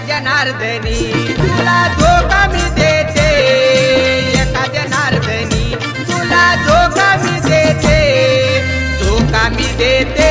जनार्दनी तुला धोका मी देते. एका जनार्दनी तुला धोका मी देते. धोका मी देते.